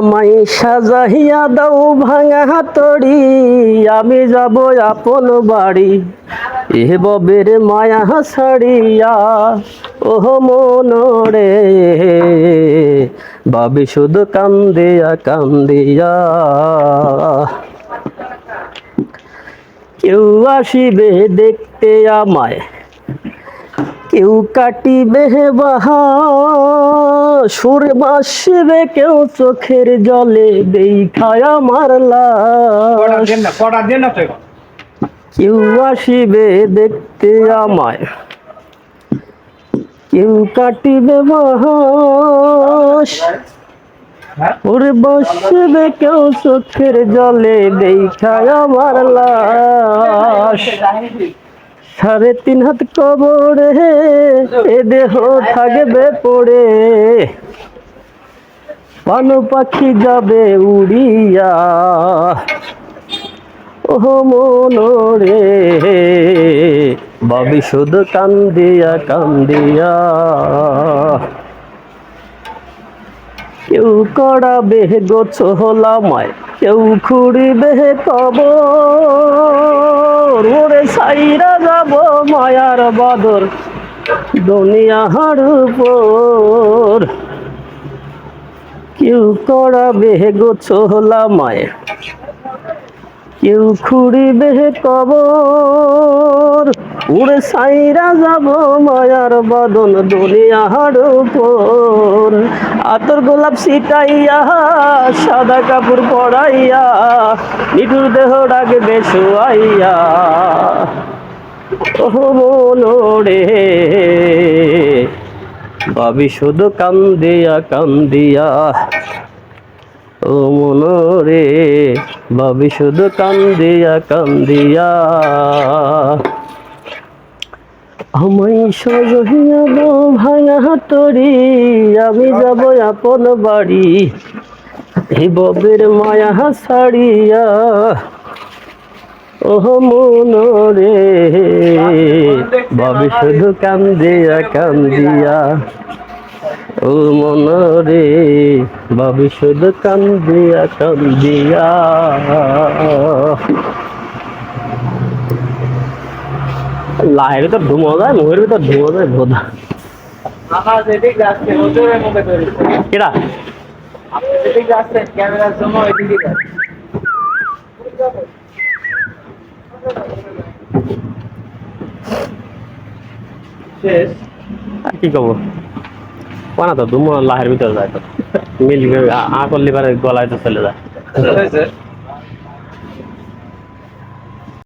আমায় সাজাহিয়া দাও ভাঙা হাতড়ি, আমি যাব আপন বাড়ি। এ ববের মায়া ছাড়িয়া, ওহ মনরে বাবি শুধু কান্দিয়া কান্দিয়া। কেউ আসিবে দেখতে আমায়। কেউ কাটিবে বাহা সুর বাসবে কেউ চোখের জলে দেখায় এখন। কেউ আসিবে দেখতে আমায় কেউ কাটিবে বাহাস হ্যাঁ? ওরে বসবে কেউ চোখের জলে দেখায় আমার লাশ সাড়ে তিন হাত কবরে এ দেহ থাকবে পড়ে। পান পাখি যাবে উড়িয়া। ও মনরে, বাবি শুধু কান্দিয়া কান্দিয়া। কেউ কড়া বেহে গোছ হলামায়, কেউ খুঁড়িবে কব ওরে সাইরা যাব মায়ার বাদর, দুনিয়া উপর। কেউ কড়া বেহে গোছ হলামায় কেউ খুঁড়িবে কবর, উড়ে সাইরা যাব মায়ার বদন দুনিয়ার উপর। আতর গোলাপ ছিটাইয়া, সাদা কাপড় পরাইয়া, নিঠুর দেহ ডাকবে শুয়াইয়া ও মনোরে ভাবি শুধু কান্দিয়া কান্দিয়া ও মনরে, ভাবি শুধু কান্দিয়া কান্দিয়া। আমায় সজহিয়া দো ভাঙা হাতড়ি, আমি যাব আপন বাড়ি। এই ববের মায়া ছাড়িয়া ও মনরে, ভাবি শুধু কান্দিয়া কান্দিয়া। ও মনরে ভাবি শুধু কান্দিয়া কান্দিয়া। লাহের ভিতর ধুমো যায় মুখের ভিতর ধুমো যায় বোধা কেডা? ওইদিকে শেষ। আর কি কব? কোনা তো ধুমো লাহের ভিতরে যায় তো। মিল আ করলে পারে গলায় তো চলে যায়।